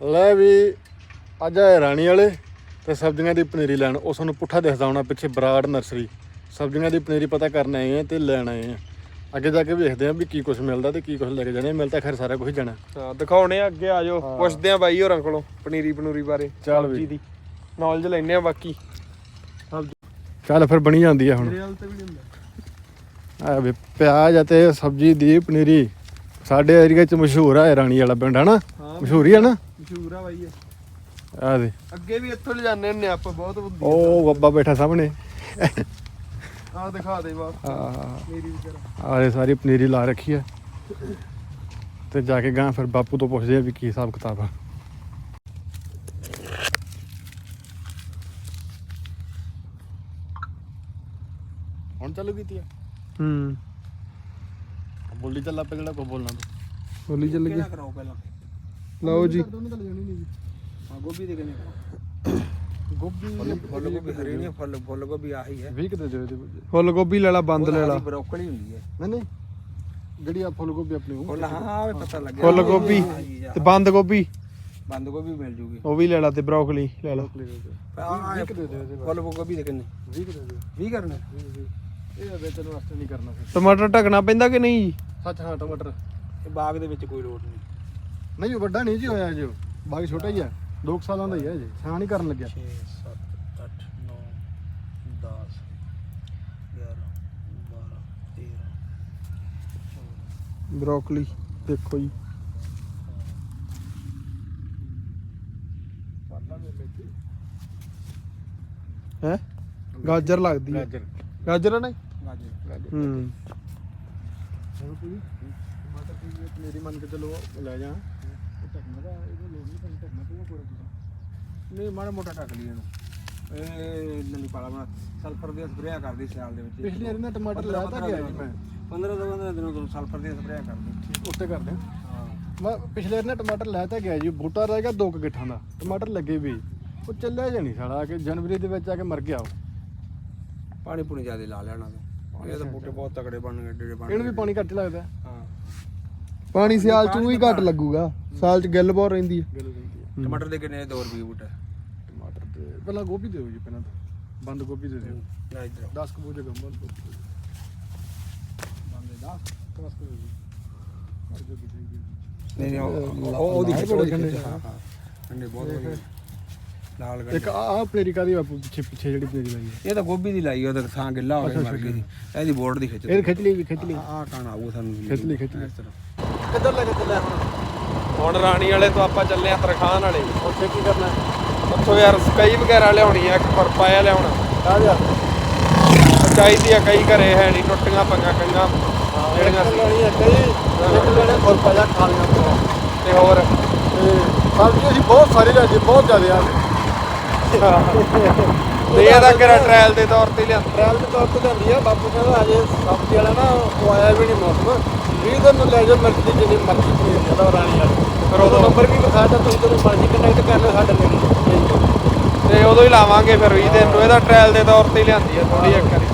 ਲੈ ਵੀ ਅੱਜ ਆਏ ਰਾਣੀ ਵਾਲੇ ਤੇ ਸਬਜ਼ੀਆਂ ਦੀ ਪਨੀਰੀ ਲੈਣ। ਉਹ ਸਾਨੂੰ ਪੁੱਠਾ ਦਿਖਦਾ ਹੋਣਾ ਪਿੱਛੇ ਬਰਾੜ ਨਰਸਰੀ। ਸਬਜ਼ੀਆਂ ਦੀ ਪਨੀਰੀ ਪਤਾ ਕਰਨ ਆਏ ਆ ਤੇ ਲੈਣ ਆਏ ਆ। ਅੱਗੇ ਜਾ ਕੇ ਵੇਖਦੇ ਆ ਵੀ ਕੀ ਕੁਝ ਮਿਲਦਾ ਤੇ ਕੀ ਕੁਝ ਲੈ ਕੇ ਜਾਣੇ। ਮਿਲਦਾ ਖੈਰ ਸਾਰਾ ਕੁਝ ਜਾਣਾ। ਹਾਂ ਦਿਖਾਉਣੇ ਆ ਅੱਗੇ ਆ ਜਾਓ। ਪੁੱਛਦੇ ਆ ਬਾਈ ਹੋਰਾਂ ਕੋਲੋਂ ਪਨੀਰੀ ਪਨੂਰੀ ਬਾਰੇ ਚੱਲ ਵੀ। ਦੀ। ਨੌਲੇਜ ਲੈਣੇ ਆ ਬਾਕੀ। ਚੱਲ ਫਿਰ ਬਣੀ ਜਾਂਦੀ ਆ ਹੁਣ। ਹਾਲ ਤੇ ਵੀ ਨਹੀਂ ਹੁੰਦਾ। ਆ ਵੀ ਪਿਆਜ਼ ਅਤੇ ਸਬਜ਼ੀ ਦੀ ਪਨੀਰੀ ਸਾਡੇ ਏਰੀਆ 'ਚ ਮਸ਼ਹੂਰ ਆ ਰਾਣੀ ਵਾਲਾ ਪਿੰਡ ਹਨਾ? ਮਸ਼ਹੂਰ ਹੀ ਆ ਨਾ? ਮਸ਼ਹੂਰ ਆ ਬਾਈ ਇਹ। ਆ ਦੇ। ਅੱਗੇ ਵੀ ਇੱਥੋਂ ਲਿਜਾਣੇ ਹੁੰਨੇ ਆਪਾਂ ਬਹੁਤ ਹੁੰਦੀ ਉਹ ਬੱਬਾ ਬੈਠਾ ਸਾਹਮਣੇ। ਆ ਦਿਖਾ ਦੇ ਬਾ ਆ ਪਨੀਰੀ ਵਿਚਾਰਾ ਆਰੇ ਸਾਰੀ ਪਨੀਰੀ ਲਾ ਰੱਖੀ ਆ। ਤੇ ਜਾ ਕੇ ਗਾਂ ਫਿਰ ਬਾਪੂ ਤੋਂ ਪੁੱਛਦੇ ਆ ਵੀ ਕੀ ਹਿਸਾਬ ਕਿਤਾਬ ਆ। ਹੁਣ ਚਾਲੂ ਕੀਤੀ ਆ? ਹੂੰ। ਬੋਲੀ ਚੱਲਾ ਪੈ ਜਿਹੜਾ ਕੋ ਬੋਲਣਾ ਤੂੰ। ਬੋਲੀ ਚੱਲ ਗਈ। ਕਰਾਓ ਪਹਿਲਾਂ? ਲਓ ਜੀ। ਹਾਂ ਗੋਭੀ ਦੇ ਕਿੰਨੇ ਕਰਾਓ ਗੋਭੀ ਫੁੱਲ ਗੋਭੀ ਹਰੇ ਨਹੀਂ ਫੁੱਲ ਫੁੱਲ ਗੋਭੀ ਆਹੀ ਹੈ। 20 ਕਿਤੇ ਦਿਓ ਇਹਦੇ ਵਿੱਚ। ਫੁੱਲ ਗੋਭੀ ਲੈ ਲਾ ਬੰਦ ਲੈ ਲਾ। ਬਰੋਕਲੀ ਹੁੰਦੀ ਹੈ। ਨਹੀਂ ਨਹੀਂ। ਜਿਹੜੀ ਆ ਫੁੱਲ ਗੋਭੀ ਆਪਣੀ ਉਹ। ਫੁੱਲ ਹਾਂ ਹਾਂ ਪਤਾ ਲੱਗਿਆ। ਫੁੱਲ ਗੋਭੀ ਤੇ ਬੰਦ ਗੋਭੀ। ਬੰਦ ਗੋਭੀ ਮਿਲ ਜੂਗੀ। ਉਹ ਵੀ ਲੈ ਲਾ ਤੇ ਬਰੋਕਲੀ ਲੈ ਲਾ। ਦੇ। ਫੁੱਲ ਗੋਭੀ ਦੇ ਕਿੰਨੇ? 20 ਕਿਤੇ ਦਿਓ। 20 ਕਰਨੇ? ਇਹ ਵੇਚਣ ਵਾਸਤੇ ਨਹੀਂ ਕਰਨਾ। ਟਮਾਟਰ ਢਕਣਾ ਪੈਂਦਾ ਕਿ ਨਹੀਂ ਜੀ? ਸੱਚ ਹਾਂ ਟਮਾਟਰ। ਇਹ ਬਾਗ ਦੇ ਵਿੱਚ ਕੋਈ ਲੋੜ ਨਹੀਂ। ਨਹੀਂ ਉਹ ਵੱਡਾ ਨਹੀਂ ਜੀ ਹੋਇਆ ਜੀ। ਬਾਕੀ ਛੋਟਾ ਹੀ ਆ। 2 ਸਾਲਾਂ ਦਾ ਹੀ ਆ ਜੀ ਛਾਂ ਨਹੀਂ ਕਰਨ ਲੱਗਿਆ। 6 7 8 9 10 11 12 13 ਬਰੋਕਲੀ ਦੇਖੋ ਜੀ। ਹੈ? ਗਾਜਰ ਲੱਗਦੀ ਹੈ ਗਾਜਰ। ਗਾਜਰ ਹੈ ਨਾ ਗਾਜਰ ਗਾਜਰ। ਹੂੰ। ਹੁਣ ਪੂਰੀ ਟਮਾਟਰ ਦੀ ਇਹ ਮੇਰੀ ਮੰਨ ਕੇ ਚਲੋ ਲੈ ਜਾ। ਇਹ ਢੱਕਣਾ ਦਾ ਇਹਦਾ ਲੋੜ ਨਹੀਂ ਪੈਂਦਾ ਢੱਕਣਾ ਪੂਰਾ ਪੂਰਾ ਪੂਰਾ ਨਹੀਂ ਮਾੜਾ ਮੋਟਾ ਢੱਕ ਲਈ ਇਹਨੂੰ। ਇਹ ਨਲੀ ਪਾਲਾ ਮੈਂ ਸਲਫਰ ਦੀ ਸਪਰੇਅ ਕਰਦੀ ਸਿਆਲ ਦੇ ਵਿੱਚ। ਪਿਛਲੀ ਵਾਰੀ ਨਾ ਟਮਾਟਰ ਲਾਇਆ ਤਾਂ ਗਿਆ। ਜੀ ਮੈਂ 15 ਤੋਂ 15 ਦਿਨਾਂ ਤੋਂ ਸਲਫਰ ਦੀ ਸਪਰੇਅ ਕਰਦੀ। ਉੱਤੇ ਕਰਦੇ ਹਾਂ। ਮੈਂ ਪਿਛਲੇ ਵਾਰੀ ਨਾ ਟਮਾਟਰ ਲਾਇਆ ਤਾਂ ਗਿਆ ਜੀ ਬੂਟਾ ਰਹਿ ਗਿਆ ਦੋ ਕੁ ਗਿੱਠਾਂ ਦਾ ਟਮਾਟਰ ਲੱਗੇ ਵੀ। ਉਹ ਚੱਲਿਆ ਜਾਣੀ ਸਾਲਾ ਕਿ ਜਨਵਰੀ ਦੇ ਵਿੱਚ ਆ ਕੇ ਮਰ ਗਿਆ ਉਹ। ਪਾਣੀ ਪੂਣੀ ਜ਼ਿਆਦਾ ਲਾ ਲੈਣਾ ਇਹ ਤਾਂ ਬੂਟੇ ਬਹੁਤ ਤਕੜੇ ਬਣ ਗਏ ਏਡੇ ਬਣ ਇਹਨੂੰ ਵੀ ਪਾਣੀ ਘੱਟ ਹੀ ਲੱਗਦਾ ਹਾਂ ਪਾਣੀ ਸਿਆਲ ਚ ਵੀ ਘੱਟ ਲੱਗੂਗਾ ਸਾਲ ਚ ਗਿੱਲ ਬਹੁਤ ਰਹਿੰਦੀ ਹੈ ਗੱਲ ਰਹਿੰਦੀ ਹੈ ਟਮਾਟਰ ਦੇ ਕਿੰਨੇ ਦੋ ਰੁਪਏ ਬੂਟਾ ਟਮਾਟਰ ਤੇ ਪਹਿਲਾਂ ਗੋਭੀ ਦਿਓ ਜੀ ਪਹਿਲਾਂ ਤਾਂ ਬੰਦ ਗੋਭੀ ਦੇ ਦਿਓ ਲੈ ਇਧਰ 10 ਕੁ ਬੋਝੇ ਗੰਬਲ ਗੋਭੀ ਦੇ ਦਿਓ। ਬੰਦੇ ਦਾ 10 ਕੁ ਦੇ ਦਿਓ। ਕਰ ਦਿਓ ਕਿਤੇ ਵੀ। ਨਹੀਂ ਨਹੀਂ ਉਹ- ਉਹ ਉਹਦੀ ਖਿੱਚ ਉਹਦੀ ਖਿੱਚ ਹਾਂ ਹਾਂ ਅੰਡੇ ਬਹੁਤ ਵਧੀਆ ਲਾਲ ਇੱਕ ਗੱਡੀ ਆ ਆ ਪਲੇਰੀ ਕਾਦੀ ਬਾਪੂ? ਪਿੱਛੇ ਪਿੱਛੇ ਜਿਹੜੀ ਪਲੇਰੀ ਲਾਈ ਹੈ ਇਹ ਤਾਂ ਗੋਭੀ ਦੀ ਲਾਈ ਉਹਦਾ ਥਾਂ ਗਿੱਲਾ ਹੋ ਗਿਆ ਮਰ ਗਈ ਦੀ ਇਹਦੀ ਬੋਰਡ ਦੀ ਖਿੱਚ ਇਹ ਖਿੱਚ ਲਈ ਵੀ ਖਿੱਚ ਲਈ। ਆਹ ਕਾਣਾ ਆਊ ਸਾਨੂੰ। ਖਿੱਚ ਲਈ, ਖਿੱਚ ਲਈ। ਇਸ ਤਰ੍ਹਾਂ। ਕਿੱਧਰ ਲੈ ਕੇ ਚੱਲਿਆ ਹੁਣ ਹੁਣ ਰਾਣੀ ਵਾਲੇ ਤੋਂ ਆਪਾਂ ਚੱਲੇ ਆ ਤਰਖਾਨ ਵਾਲੇ। ਉੱਥੇ ਕੀ ਕਰਨਾ? ਉੱਥੋਂ ਯਾਰ ਕਈ ਵਗੈਰਾ ਲਿਆਉਣੀ ਆ ਇੱਕ ਪਰਪਾਇਆ ਲਿਆਉਣਾ। ਆ ਜਾ। ਚਾਹੀਦੀ ਆ ਕਈ ਘਰੇ ਹੈ ਨਹੀਂ ਟੁੱਟੀਆਂ ਪੰਗਾ ਕੰਗਾ ਜਿਹੜੀਆਂ ਕਈ। ਇੱਕ ਲੈਣੇ ਫੁੱਲ ਪਾਜਾ ਖਾਲੀਆਂ ਤੋਂ ਹੋਰ? ਤੇ ਸਬਜ਼ੀ ਅਸੀਂ ਬਹੁਤ ਸਾਰੀ ਲਿਆਂਦੀ ਬਹੁਤ ਜ਼ਿਆਦਾ ਆ। ਤੇ ਇਹਦਾ ਕਿਹੜਾ ਟ੍ਰਾਇਲ ਦੇ ਤੌਰ ਤੇ ਲਿਆਂਦਾ ਟ੍ਰਾਇਲ ਦੇ ਤੌਰ ਤੇ ਲਿਆਂਦੀ ਆ ਬਾਪੂ ਕਹਿੰਦਾ ਅਜੇ ਸਬਜ਼ੀ ਵਾਲਾ ਨਾ ਉਹ ਆਇਆ ਵੀ ਨਹੀਂ ਮੌਸਮ। 20 ਦਿਨ ਨੂੰ ਲੈ ਜਾਓ ਮਿਰਚ ਦੀ ਜਿੰਨੀ ਮਰਜ਼ੀ ਪਨੀਰ ਉਹ ਰਾਣੀ ਵਾਲਾ। ਫਿਰ ਉਦੋਂ ਨੰਬਰ ਵੀ ਵਿਖਾ ਤਾ ਤੁਸੀਂ ਜਦੋਂ ਮਰਜ਼ੀ ਕਨੈਕਟ ਕਰ ਲਿਓ ਸਾਡੇ ਨਾਲ ਤੇ ਉਦੋਂ ਹੀ ਲਾਵਾਂਗੇ ਫਿਰ 20 ਦਿਨ ਨੂੰ। ਇਹਦਾ ਟ੍ਰਾਇਲ ਦੇ ਤੌਰ ਤੇ ਲਿਆਂਦੀ ਆ ਥੋੜੀ ਇੱਕ।